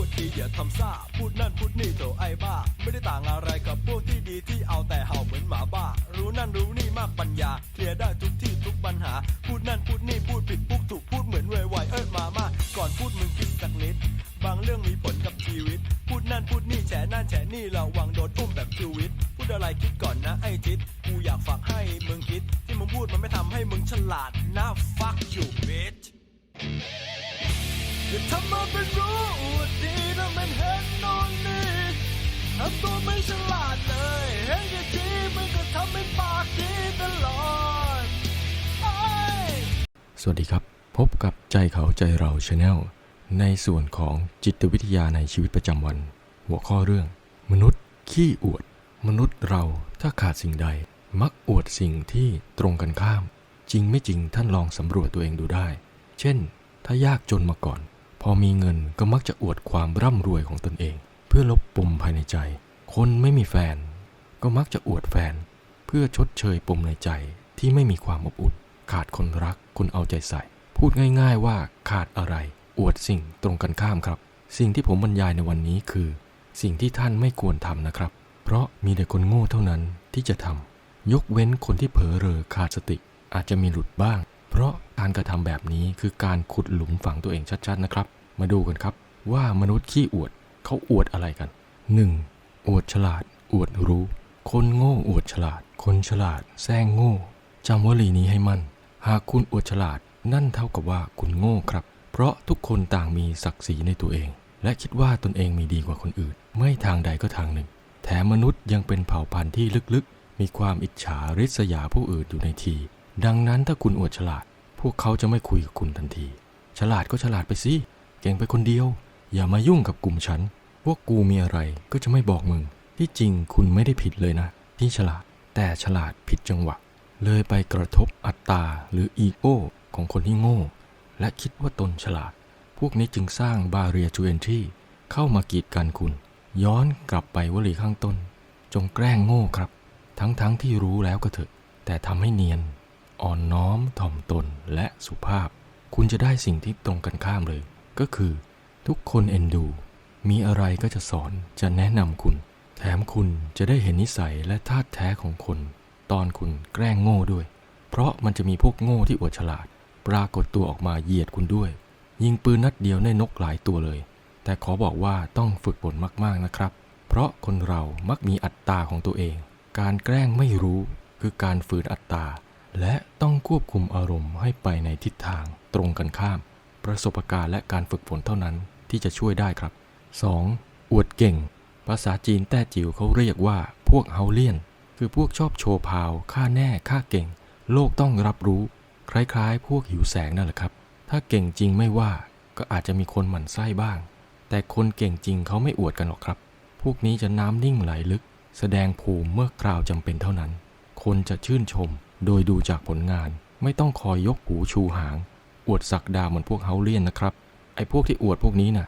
พูดดีอย่าทำซ่า พูดนั่นพูดนี่โถไอ้บ้า ไม่ได้ต่างอะไรกับพวกที่ดีที่เอาแต่เห่าเหมือนหมาบ้า รู้นั่นรู้นี่มากปัญญา เคลียร์ได้ทุกที่ทุกปัญหา พูดนั่นพูดนี่พูดผิดพูดถูกพูดเหมือนไวๆเอิ้นมามาก่อนพูดมึงคิดสักนิด บางเรื่องมีผลกับชีวิต พูดนั่นพูดนี่แฉนั่นแฉนี่ระวังโดนอุ้มแบบชีวิตพูดอะไรคิดก่อนนะไอ้ทิศกูอยากฝากให้มึงคิด ที่มึงพูดมันไม่ทำให้มึงฉลาดนะ fuck you bitch อย่าทำมาเป็นรู้อวดดีนะมันเห็นโนนนี่ทำตัวไม่ฉลาดเลยเห็นอย่างทีมึงก็ทำเป็นปากดีตลอดสวัสดีครับ พบกับใจเขาใจเราชาแนลในส่วนของจิตวิทยาในชีวิตประจำวัน หัวข้อเรื่อง มนุษย์ขี้อวด มนุษย์เราถ้าขาดสิ่งใด มักอวดสิ่งที่ตรงกันข้าม จริงไม่จริงท่านลองสำรวจตัวเองดูได้ เช่น ถ้ายากจนมาก่อน พอมีเงินก็มักจะอวดความร่ำรวยของตนเอง เพื่อลบปมภายในใจ คนไม่มีแฟน ก็มักจะอวดแฟน เพื่อชดเชยปมในใจที่ไม่มีความอบอุ่น ขาดคนรักคนเอาใจใส่ พูดง่าย ๆว่าขาดอะไร อวดสิ่งตรงกันข้ามครับ สิ่งที่ผมบรรยายในวันนี้คือ สิ่งที่ท่านไม่ควรทำนะครับ เพราะมีแต่คนโง่เท่านั้นที่จะทำยกเว้นคนที่เผลอเรอขาดสติ อาจจะมีหลุดบ้าง เพราะการกระทำแบบนี้คือการขุดหลุมฝังตัวเองชัดๆนะครับ มาดูกันครับ ว่ามนุษย์ขี้อวดเขาอวดอะไรกัน 1. อวดฉลาด อวดรู้ คนโง่อวดฉลาด คนฉลาดแซงโง่จำวลีนี้ให้มั่น หากคุณอวดฉลาด นั่นเท่ากับว่าคุณโง่ครับ เพราะทุกคนต่างมีศักดิ์ศรีในตัวเอง และคิดว่าตนเองมีดีกว่าคนอื่น ไม่ทางใดก็ทางหนึ่ง แถมมนุษย์ยังเป็นเผ่าพันธุ์ที่ลึกๆ มีความอิจฉาริษยาผู้อื่นอยู่ในที ดังนั้นถ้าคุณอวดฉลาด พวกเขาจะไม่คุยกับคุณทันที ฉลาดก็ฉลาดไปสิ เก่งไปคนเดียว อย่ามายุ่งกับกลุ่มฉัน พวกกูมีอะไรก็จะไม่บอกมึง ที่จริงคุณไม่ได้ผิดเลยนะ ที่ฉลาด แต่ฉลาดผิดจังหวะ เลยไปกระทบอัตตาหรืออีโก้ของคนที่โง่ และคิดว่าตนฉลาด พวกนี้จึงสร้างบาเรียจูเอนที่เข้ามากีดกันคุณ ย้อนกลับไปวลีข้างต้น จงแกล้งโง่ครับ ทั้งๆทที่รู้แล้วก็เถอะ แต่ทำให้เนียน อ่อนน้อมถ่อมตนและสุภาพ คุณจะได้สิ่งที่ตรงกันข้ามเลย ก็คือ ทุกคนเอ็นดู มีอะไรก็จะสอนจะแนะนำคุณ แถมคุณจะได้เห็นนิสัยและธาแท้ของคน ตอนคุณแกล้งโง่ด้วย เพราะมันจะมีพวกโง่ที่อวดฉลาด ปรากฏตัวออกมาเหยียดคุณด้วย ยิงปืนนัดเดียวได้นกหลายตัวเลย แต่ขอบอกว่าต้องฝึกฝนมากๆนะครับ เพราะคนเรามักมีอัตตาของตัวเอง การแกล้งไม่รู้คือการฝืนอัตตา และต้องควบคุมอารมณ์ให้ไปในทิศทางตรงกันข้าม ประสบการณ์และการฝึกฝนเท่านั้นที่จะช่วยได้ครับ 2. อวดเก่ง ภาษาจีนแต้จิ๋วเขาเรียกว่าพวกเฮาเลียน คือพวกชอบโชว์พาว ค่าแน่ค่าเก่ง โลกต้องรับรู้ คล้ายๆ พวกหิวแสงนั่นแหละครับ ถ้าเก่งจริงไม่ว่าก็อาจจะมีคนหมั่นไส้บ้าง แต่คนเก่งจริงเขาไม่อวดกันหรอกครับ พวกนี้จะน้ำนิ่งไหลลึก แสดงภูมิเมื่อคราวจำเป็นเท่านั้น คนจะชื่นชม โดยดูจากผลงานไม่ต้องคอยยกหูชูหาง อวดสักดาเหมือนพวกเฮาเลียนนะครับ ไอ้พวกที่อวดพวกนี้น่ะ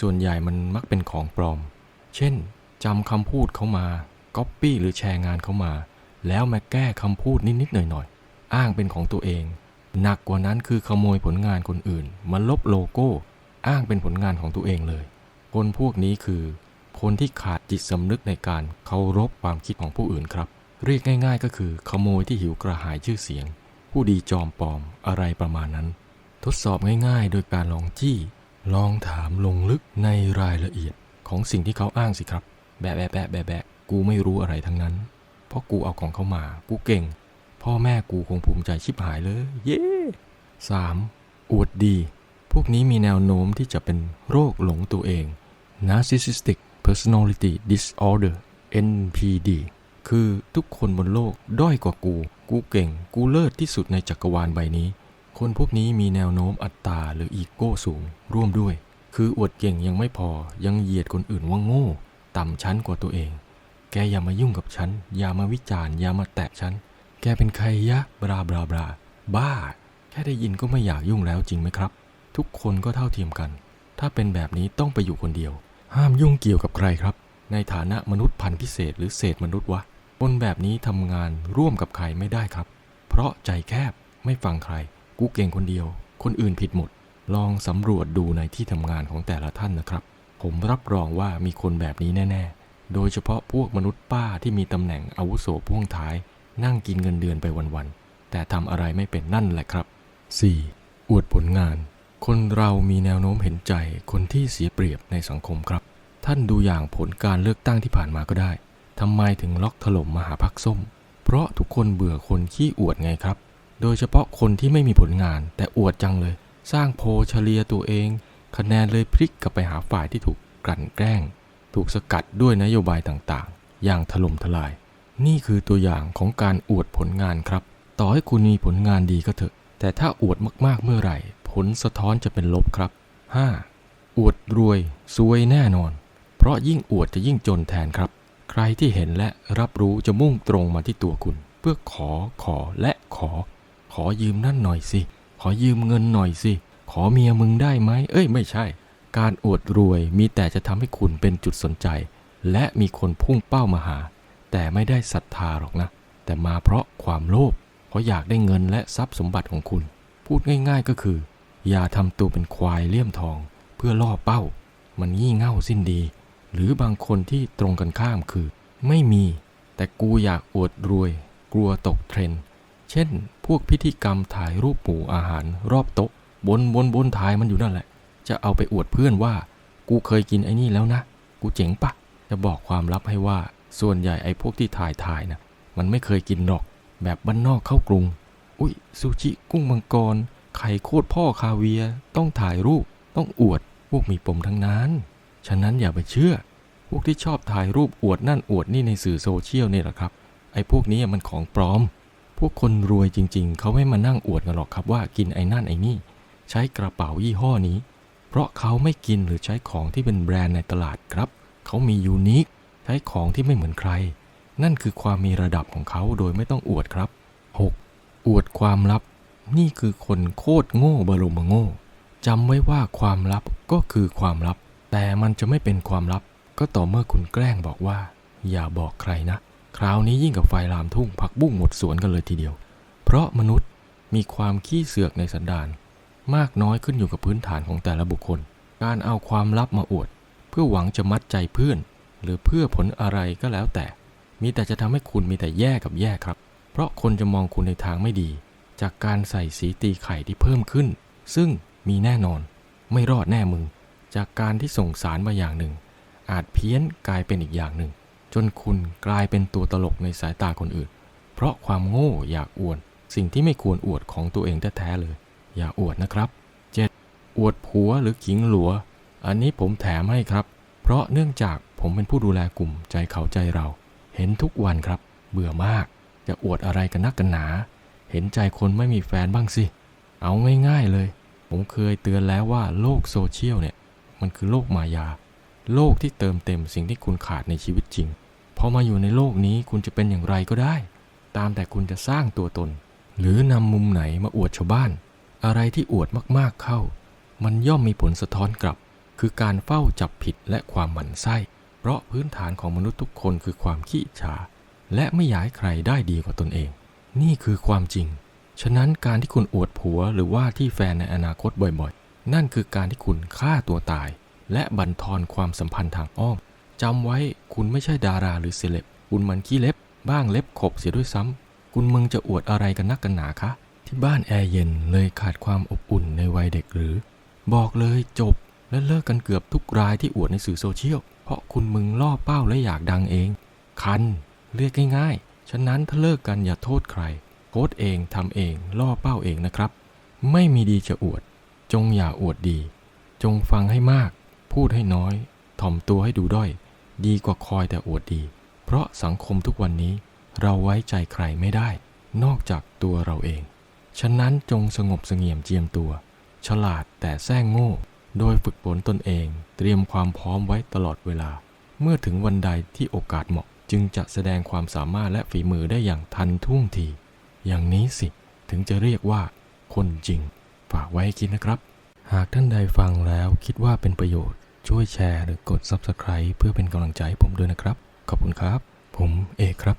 ส่วนใหญ่มันมักเป็นของปลอม เช่นจำคำพูดเขามาก๊อปปี้หรือแชร์งานเขามา แล้วมาแก้คำพูดนิดๆหน่อยๆ อ้างเป็นของตัวเอง หนักกว่านั้นคือขโมยผลงานคนอื่นมาลบโลโก้ อ้างเป็นผลงานของตัวเองเลย คนพวกนี้คือ คนที่ขาดจิตสำนึกในการเคารพความคิดของผู้อื่นครับ เรียกง่าย ๆ ก็คือขโมยที่หิวกระหายชื่อเสียง ผู้ดีจอมปลอมอะไรประมาณนั้น ทดสอบง่ายๆ โดยการลองจี้ ลองถามลงลึกในรายละเอียดของสิ่งที่เขาอ้างสิครับ แบะแบะแบะแบะแบะกูไม่รู้อะไรทั้งนั้น เพราะกูเอาของเขามา กูเก่ง พ่อแม่กูคงภูมิใจชิบหายเลย เย้ 3. อวดดี พวกนี้มีแนวโน้มที่จะเป็นโรคหลงตัวเอง Narcissistic Personality Disorder NPD คือทุกคนบนโลกด้อยกว่ากู กูเก่ง กูเลิศที่สุดในจักรวาลใบนี้ คนพวกนี้มีแนวโน้มอัตตาหรืออีโก้สูง ร่วมด้วย คืออวดเก่งยังไม่พอ ยังเหยียดคนอื่นว่าโง่ ต่ำชั้นกว่าตัวเอง แกอย่ามายุ่งกับฉัน อย่ามาวิจารณ์ อย่ามาแตะฉัน แกเป็นใครยะ บราบราบรา บ้า แค่ได้ยินก็ไม่อยากยุ่งแล้วจริงไหมครับ ทุกคนก็เท่าเทียมกัน ถ้าเป็นแบบนี้ต้องไปอยู่คนเดียว ห้ามยุ่งเกี่ยวกับใครครับ ในฐานะมนุษย์พันธุ์พิเศษหรือเศษมนุษย์วะ คนแบบนี้ทำงานร่วมกับใครไม่ได้ครับ เพราะใจแคบไม่ฟังใคร กูเก่งคนเดียว คนอื่นผิดหมด ลองสำรวจดูในที่ทำงานของแต่ละท่านนะครับ ผมรับรองว่ามีคนแบบนี้แน่ ๆ โดยเฉพาะพวกมนุษย์ป้าที่มีตำแหน่งอาวุโสพ่วงท้าย นั่งกินเงินเดือนไปวันๆ แต่ทำอะไรไม่เป็นนั่นแหละครับ 4. อวดผลงาน คนเรามีแนวโน้มเห็นใจคนที่เสียเปรียบในสังคมครับ ท่านดูอย่างผลการเลือกตั้งที่ผ่านมาก็ได้ ทำไมถึงล็อกถล่มมหาพักส้ม เพราะทุกคนเบื่อคนขี้อวดไงครับ โดยเฉพาะคนที่ไม่มีผลงาน แต่อวดจังเลย สร้างโพเฉลียตัวเอง คะแนนเลยพลิกกลับไปหาฝ่ายที่ถูกกลั่นแกล้ง ถูกสกัดด้วยนโยบายต่างๆ อย่างถล่มทลาย นี่คือตัวอย่างของการอวดผลงานครับ ต่อให้คุณมีผลงานดีก็เถอะ แต่ถ้าอวดมากๆเมื่อไหร่ ผลสะท้อนจะเป็นลบครับ 5. อวดรวยซวยแน่นอน เพราะยิ่งอวดจะยิ่งจนแทนครับ ใครที่เห็นและรับรู้จะมุ่งตรงมาที่ตัวคุณ เพื่อขอขอและขอ ขอยืมนั่นหน่อยสิ ขอยืมเงินหน่อยสิ ขอเมียมึงได้ไหม เอ้ยไม่ใช่ การอวดรวยมีแต่จะทำให้คุณเป็นจุดสนใจ และมีคนพุ่งเป้ามาหา แต่ไม่ได้ศรัทธาหรอกนะ แต่มาเพราะความโลภเพราะอยากได้เงินและทรัพย์สมบัติของคุณ พูดง่าย ๆก็คือ อย่าทำตัวเป็นควายเลี่ยมทอง เพื่อล่อเป้า มันงี่เง่าสิ้นดี หรือบางคนที่ตรงกันข้ามคือ ไม่มี แต่กูอยากอวดรวย กลัวตกเทรนด์เช่น พวกพิธีกรรมถ่ายรูปหมู่อาหาร รอบโต๊ะบนบนบนถ่ายมันอยู่นั่นแหละ จะเอาไปอวดเพื่อนว่า กูเคยกินไอ้นี่แล้วนะ กูเจ๋งปะจะบอกความลับให้ว่าส่วนใหญ่ไอ้พวกที่ถ่ายถ่ายนะมันไม่เคยกินหรอก แบบบ้านนอกเข้ากรุง อุ้ยซูชิกุ้งมังกรไข่โคตรพ่อคาเวียต้องถ่ายรูปต้องอวดพวกมีปมทั้งนั้น ฉะนั้นอย่าไปเชื่อ พวกที่ชอบถ่ายรูปอวดนั่นอวดนี่ในสื่อโซเชียลนี่แหละครับ ไอ้พวกนี้มันของปลอม พวกคนรวยจริง ๆ เขาไม่มานั่งอวดกันหรอกครับว่ากินไอ้นั่นไอ้นี่ ใช้กระเป๋ายี่ห้อนี้ เพราะเขาไม่กินหรือใช้ของที่เป็นแบรนด์ในตลาดครับ เขามียูนิค ใช้ของที่ไม่เหมือนใคร นั่นคือความมีระดับของเขาโดยไม่ต้องอวดครับ 6. อวดความลับ นี่คือคนโคตรโง่บรมโง่จำไว้ว่าความลับก็คือความลับ แต่มันจะไม่เป็นความลับ ก็ต่อเมื่อคุณแกล้งบอกว่า อย่าบอกใครนะ คราวนี้ยิ่งกับไฟลามทุ่งผักบุ้งหมดสวนกันเลยทีเดียว เพราะมนุษย์มีความขี้เสือกในสันดาน มากน้อยขึ้นอยู่กับพื้นฐานของแต่ละบุคคล การเอาความลับมาอวด เพื่อหวังจะมัดใจเพื่อน หรือเพื่อผลอะไรก็แล้วแต่ มีแต่จะทำให้คุณมีแต่แย่กับแย่ครับ เพราะคนจะมองคุณในทางไม่ดี จากการใส่สีตีไข่ที่เพิ่มขึ้น ซึ่งมีแน่นอน ไม่รอดแน่มึง จากการที่ส่งสารมาอย่างหนึ่ง อาจเพี้ยนกลายเป็นอีกอย่างหนึ่ง จนคุณกลายเป็นตัวตลกในสายตาคนอื่น เพราะความโง่อยากอวด สิ่งที่ไม่ควรอวดของตัวเองแท้ๆเลย อย่าอวดนะครับ 7. อวดผัวหรือขิงหลัว อันนี้ผมแถมให้ครับ เพราะเนื่องจากผมเป็นผู้ดูแลกลุ่มใจเขาใจเรา เห็นทุกวันครับ เบื่อมาก จะอวดอะไรกันนักกันหนา เห็นใจคนไม่มีแฟนบ้างสิ เอาง่ายๆเลย ผมเคยเตือนแล้วว่าโลกโซเชียลเนี่ย มันคือโลกมายา โลกที่เติมเต็มสิ่งที่คุณขาดในชีวิตจริง พอมาอยู่ในโลกนี้คุณจะเป็นอย่างไรก็ได้ ตามแต่คุณจะสร้างตัวตน หรือนำมุมไหนมาอวดชาวบ้าน อะไรที่อวดมากๆเข้า มันย่อมมีผลสะท้อนกลับ คือการเฝ้าจับผิดและความหมั่นไส้ เพราะพื้นฐานของมนุษย์ทุกคนคือความขี้ฉาและไม่อยากให้ใครได้ดีกว่าตนเอง นี่คือความจริง ฉะนั้นการที่คุณอวดผัวหรือว่าที่แฟนในอนาคตบ่อย นั่นคือการที่คุณฆ่าตัวตาย และบั่นทอนความสัมพันธ์ทางอ้อมจำไว้คุณไม่ใช่ดาราหรือเซเลบคุณมันขี้เล็บ บ้างเล็บขบเสียด้วยซ้ำคุณมึงจะอวดอะไรกันนักกันหนาคะ ที่บ้านแอร์เย็นเลยขาดความอบอุ่นในวัยเด็กหรือ บอกเลยจบและเลิกกันเกือบทุกรายที่อวดในสื่อโซเชียล เพราะคุณมึงล่อเป้าและอยากดังเอง คัน เรียกง่ายๆ ฉะนั้นถ้าเลิกกันอย่าโทษใครโพสเองทำเองล่อเป้าเองนะครับ ไม่มีดีจะอวด จงอย่าอวดดี จงฟังให้มาก พูดให้น้อย ถ่อมตัวให้ดูด้อย ดีกว่าคอยแต่อวดดี เพราะสังคมทุกวันนี้เราไว้ใจใครไม่ได้ นอกจากตัวเราเอง ฉะนั้นจงสงบเสงี่ยมเจียมตัว ฉลาดแต่แซงโง่ โดยฝึกฝนตนเอง เตรียมความพร้อมไว้ตลอดเวลา เมื่อถึงวันใดที่โอกาสเหมาะจึงจะแสดงความสามารถและฝีมือได้อย่างทันท่วงที อย่างนี้สิ ถึงจะเรียกว่าคนจริง ฝากไว้ให้คิดนะครับ หากท่านใดฟังแล้วคิดว่าเป็นประโยชน์ ช่วยแชร์หรือกด Subscribe เพื่อเป็นกำลังใจให้ผมด้วยนะครับ ขอบคุณครับ ผมเอกครับ